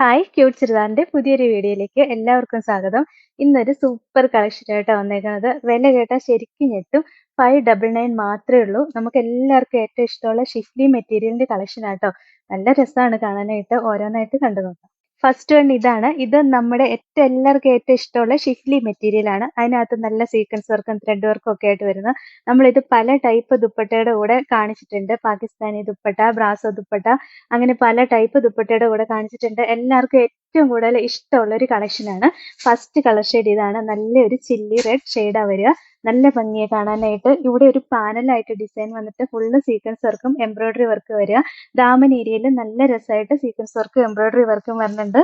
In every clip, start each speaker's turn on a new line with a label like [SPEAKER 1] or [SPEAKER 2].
[SPEAKER 1] hi cute ചെറുതാറിന്റെ പുതിയൊരു വീഡിയോയിലേക്ക് എല്ലാവർക്കും സ്വാഗതം ഇന്നൊരു സൂപ്പർ കളക്ഷനായിട്ടാണ് വന്നേക്കുന്നത് വില കേട്ടാൽ ശരിക്കും ഞെട്ടും ഫൈവ് ഡബിൾ നയൻ മാത്രമേ ഉള്ളൂ നമുക്ക് എല്ലാവർക്കും ഏറ്റവും ഇഷ്ടമുള്ള ഷിഫ്ലി മെറ്റീരിയലിന്റെ കളക്ഷൻ ആട്ടോ നല്ല രസമാണ് കാണാനായിട്ട് ഓരോന്നായിട്ട് കണ്ടു നോക്കാം ഫസ്റ്റ് വൺ ഇതാണ് ഇത് നമ്മുടെ ഏറ്റവും എല്ലാവർക്കും ഏറ്റവും ഇഷ്ടമുള്ള ഷിഫ്ലി മെറ്റീരിയൽ ആണ് അതിനകത്ത് നല്ല സീക്വൻസ് വർക്കും ത്രെഡ് വർക്കും ഒക്കെ ആയിട്ട് വരുന്നത് നമ്മളിത് പല ടൈപ്പ് ദുപ്പട്ടയുടെ കൂടെ കാണിച്ചിട്ടുണ്ട് പാകിസ്ഥാനി ദുപ്പട്ട ബ്രാസോ ദുപ്പട്ട അങ്ങനെ പല ടൈപ്പ് ദുപ്പട്ടയുടെ കൂടെ കാണിച്ചിട്ടുണ്ട് എല്ലാവർക്കും ഏറ്റവും കൂടുതൽ ഇഷ്ടമുള്ള ഒരു കളക്ഷനാണ് ഫസ്റ്റ് കളർ ഷെയ്ഡ് ഇതാണ് നല്ലൊരു ചില്ലി റെഡ് ഷെയ്ഡാണ് വരിക നല്ല ഭംഗിയെ കാണാനായിട്ട് ഇവിടെ ഒരു പാനലായിട്ട് ഡിസൈൻ വന്നിട്ട് ഫുള്ള് സീക്വൻസ് വർക്കും എംബ്രോയിഡറി വർക്ക് വരിക ദാമൻ ഏരിയയിൽ നല്ല രസമായിട്ട് സീക്വൻസ് വർക്കും എംബ്രോയിഡറി വർക്കും വരുന്നുണ്ട്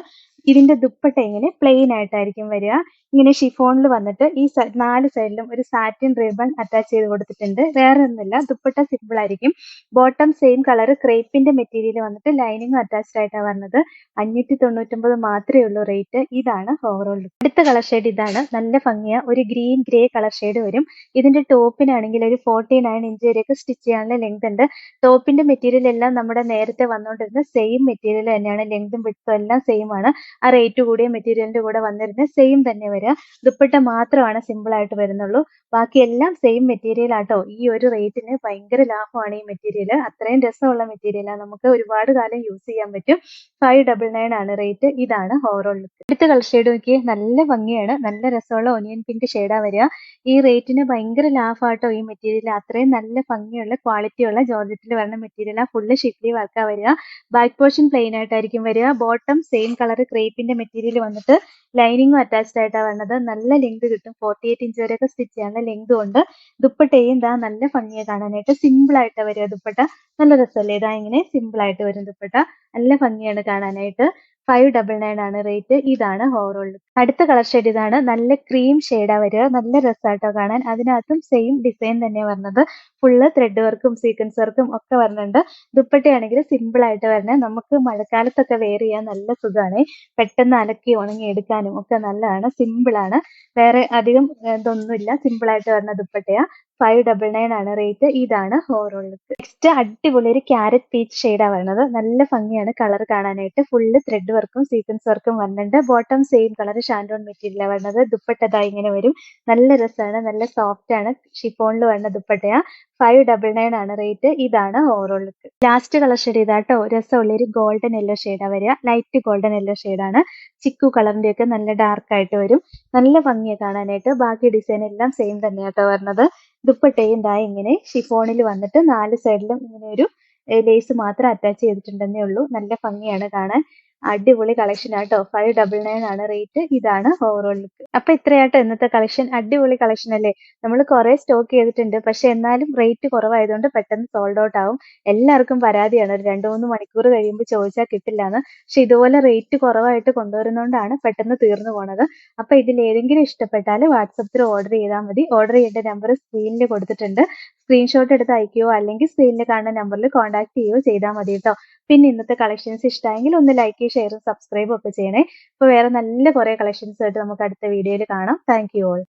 [SPEAKER 1] ഇതിന്റെ ദുപ്പട്ട ഇങ്ങനെ പ്ലെയിൻ ആയിട്ടായിരിക്കും വരിക ഇങ്ങനെ ഷിഫോണിൽ വന്നിട്ട് ഈ നാല് സൈഡിലും ഒരു സാറ്റിൻ റിബൺ അറ്റാച്ച് ചെയ്ത് കൊടുത്തിട്ടുണ്ട് വേറെ ഒന്നുമില്ല ദുപ്പട്ട സിമ്പിൾ ആയിരിക്കും ബോട്ടം സെയിം കളർ ക്രേപ്പിന്റെ മെറ്റീരിയൽ വന്നിട്ട് ലൈനിങ് അറ്റാച്ച്ഡ് ആയിട്ടാണ് വരുന്നത് അഞ്ഞൂറ്റി തൊണ്ണൂറ്റൊമ്പത് മാത്രമേ ഉള്ളൂ റേറ്റ് ഇതാണ് ഓവറോൾ അടുത്ത കളർ ഷെയ്ഡ് ഇതാണ് നല്ല ഭംഗിയ ഒരു ഗ്രീൻ ഗ്രേ കളർ ഷെയ്ഡ് വരും ഇതിന്റെ ടോപ്പിനാണെങ്കിൽ ഒരു ഫോർട്ടി നയൻ ഇഞ്ച് വരെയൊക്കെ സ്റ്റിച്ച് ചെയ്യാനുള്ള ലെങ്ത് ഉണ്ട് ടോപ്പിന്റെ മെറ്റീരിയൽ എല്ലാം നമ്മുടെ നേരത്തെ വന്നുകൊണ്ടിരുന്ന സെയിം മെറ്റീരിയൽ തന്നെയാണ് ലെങ്തും വിട്ടും എല്ലാം സെയിം ആണ് ആ റേറ്റ് കൂടിയ മെറ്റീരിയലിന്റെ കൂടെ വന്നിരുന്ന സെയിം തന്നെ വരിക ദുപ്പട്ട മാത്രമാണ് സിമ്പിൾ ആയിട്ട് വരുന്നുള്ളൂ ബാക്കി എല്ലാം സെയിം മെറ്റീരിയൽ ആട്ടോ ഈ ഒരു റേറ്റിന് ഭയങ്കര ലാഭമാണ് ഈ മെറ്റീരിയൽ അത്രയും രസമുള്ള മെറ്റീരിയലാണ് നമുക്ക് ഒരുപാട് കാലം യൂസ് ചെയ്യാൻ പറ്റും ഫൈവ് ഡബിൾ നയൻ ആണ് റേറ്റ് ഇതാണ് ഓവറോൾ ലുക്ക് അടുത്ത കളർ ഷെയ്ഡ് നോക്കി നല്ല ഭംഗിയാണ് നല്ല രസമുള്ള ഒനിയൻ പിങ്ക് ഷെയ്ഡാ വരിക ഈ റേറ്റിന് ഭയങ്കര ലാഭമാട്ടോ ഈ മെറ്റീരിയൽ അത്രയും നല്ല ഭംഗിയുള്ള ക്വാളിറ്റിയുള്ള ജോർജറ്റിൽ വരുന്ന മെറ്റീരിയലാണ് ഫുള്ള് ഷിക്ലി വർക്കാ വരിക ബാക്ക് പോർഷൻ പ്ലെയിൻ ആയിട്ടായിരിക്കും വരിക ബോട്ടം സെയിം കളർ ക്രീം ഷേപ്പിന്റെ മെറ്റീരിയൽ വന്നിട്ട് ലൈനിങ്ങും അറ്റാച്ച്ഡ് ആയിട്ടാണ് വരുന്നത് നല്ല ലെങ്ത് കിട്ടും ഫോർട്ടി എയ്റ്റ് ഇഞ്ച് വരെയൊക്കെ സ്റ്റിച്ച് ചെയ്യാനുള്ള ലെങ്ത് ഉണ്ട് ദുപ്പട്ടയും ഇതാ നല്ല ഭംഗിയെ കാണാനായിട്ട് സിമ്പിൾ ആയിട്ട് വരിക ദുപ്പട്ട നല്ല രസമല്ലേ ഇതാ ഇങ്ങനെ സിമ്പിൾ ആയിട്ട് വരും ദുപ്പട്ട നല്ല ഭംഗിയാണ് കാണാനായിട്ട് ഫൈവ് ഡബിൾ നയൻ ആണ് റേറ്റ് ഇതാണ് ഓവറോൾ അടുത്ത കളർ ഷെയ്ഡ് ഇതാണ് നല്ല ക്രീം ഷെയ്ഡാ വരിക നല്ല രസമായിട്ടോ കാണാൻ അതിനകത്തും സെയിം ഡിസൈൻ തന്നെ വരുന്നത് ഫുള്ള് ത്രെഡ് വർക്കും സീക്വൻസ് വർക്കും ഒക്കെ വരുന്നുണ്ട് ദുപ്പട്ടയാണെങ്കിൽ സിമ്പിൾ ആയിട്ട് വരണേ നമുക്ക് മഴക്കാലത്തൊക്കെ വെയർ ചെയ്യാൻ നല്ല സുഖമാണ് പെട്ടെന്ന് അലക്കി ഉണങ്ങി എടുക്കാനും ഒക്കെ നല്ലതാണ് സിമ്പിൾ ആണ് വേറെ അധികം ഇതൊന്നുമില്ല സിമ്പിൾ ആയിട്ട് വരുന്ന ദുപ്പട്ടയാ ഫൈവ് ഡബിൾ നയൻ ആണ് റേറ്റ് ഇതാണ് ഓവറോൾ നെക്സ്റ്റ് അടിപൊളി ഒരു ക്യാരറ്റ് പീച്ച് ഷെയ്ഡാ വരുന്നത് നല്ല ഭംഗിയാണ് കളർ കാണാനായിട്ട് ഫുള്ള് ത്രെഡ് വർക്കും സീക്വൻസ് വർക്കും വന്നിട്ടുണ്ട് ബോട്ടം സെയിം കളർ ഷാൻഡോൺ മെറ്റീരിയലാണ് വരുന്നത് ദുപ്പട്ടതാ ഇങ്ങനെ വരും നല്ല രസമാണ് നല്ല സോഫ്റ്റ് ആണ് ഷിഫോണിൽ വരുന്ന ദുപ്പട്ടയാ ഫൈവ് ഡബിൾ നയൻ ആണ് റേറ്റ് ഇതാണ് overall look last colour shade ഇതാട്ടോ രസമുള്ള ഒരു ഗോൾഡൻ യെല്ലോ ഷെയ്ഡാണ് വരിക ലൈറ്റ് ഗോൾഡൻ യെല്ലോ ഷെയ്ഡാണ് ചിക്കു കളറിന്റെ ഒക്കെ നല്ല ഡാർക്ക് ആയിട്ട് വരും നല്ല ഭംഗിയെ കാണാനായിട്ട് ബാക്കി ഡിസൈൻ എല്ലാം സെയിം തന്നെയാട്ടോ വരുന്നത് ദുപ്പട്ടയും ദാ ഇങ്ങനെ ഷിഫോണിൽ വന്നിട്ട് നാല് സൈഡിലും ഇങ്ങനെ ഒരു ലേസ് മാത്രം അറ്റാച്ച് ചെയ്തിട്ടുണ്ടെന്നേ ഉള്ളൂ നല്ല ഭംഗിയാണ് കാണാൻ അടിപൊളി കളക്ഷൻ ആട്ടോ ഫൈവ് ഡബിൾ നയൻ ആണ് റേറ്റ് ഇതാണ് ഓവറോൾ ലുക്ക് അപ്പൊ ഇത്രയാട്ടോ ഇന്നത്തെ കളക്ഷൻ അടിപൊളി കളക്ഷൻ അല്ലേ നമ്മൾ കുറെ സ്റ്റോക്ക് ചെയ്തിട്ടുണ്ട് പക്ഷെ എന്നാലും റേറ്റ് കുറവായതുകൊണ്ട് പെട്ടെന്ന് സോൾഡ് ഔട്ട് ആവും എല്ലാവർക്കും പരാതിയാണ് ഒരു രണ്ടു മൂന്ന് മണിക്കൂർ കഴിയുമ്പോൾ ചോദിച്ചാൽ കിട്ടില്ല എന്ന് പക്ഷെ ഇതുപോലെ റേറ്റ് കുറവായിട്ട് കൊണ്ടുവരുന്നതുകൊണ്ടാണ് പെട്ടെന്ന് തീർന്നു പോണത് അപ്പൊ ഇതിൽ ഏതെങ്കിലും ഇഷ്ടപ്പെട്ടാൽ വാട്സപ്പിൽ ഓർഡർ ചെയ്താൽ മതി ഓർഡർ ചെയ്യേണ്ട നമ്പർ സ്ക്രീനിൽ കൊടുത്തിട്ടുണ്ട് സ്ക്രീൻഷോട്ട് എടുത്ത് അയക്കുകയോ അല്ലെങ്കിൽ സ്ക്രീനിൽ കാണുന്ന നമ്പറിൽ കോൺടാക്ട് ചെയ്യുകയോ ചെയ്താൽ മതി കേട്ടോ പിന്നെ ഇന്നത്തെ കളക്ഷൻസ് ഇഷ്ടമായെങ്കിൽ ഒന്ന് ലൈക്ക് ഷെയറും സബ്സ്ക്രൈബും ഒക്കെ ചെയ്യണേ അപ്പോൾ വേറെ നല്ല കുറേ കളക്ഷൻസ് ആയിട്ട് നമുക്ക് അടുത്ത വീഡിയോയിൽ കാണാം താങ്ക് യു ഓൾ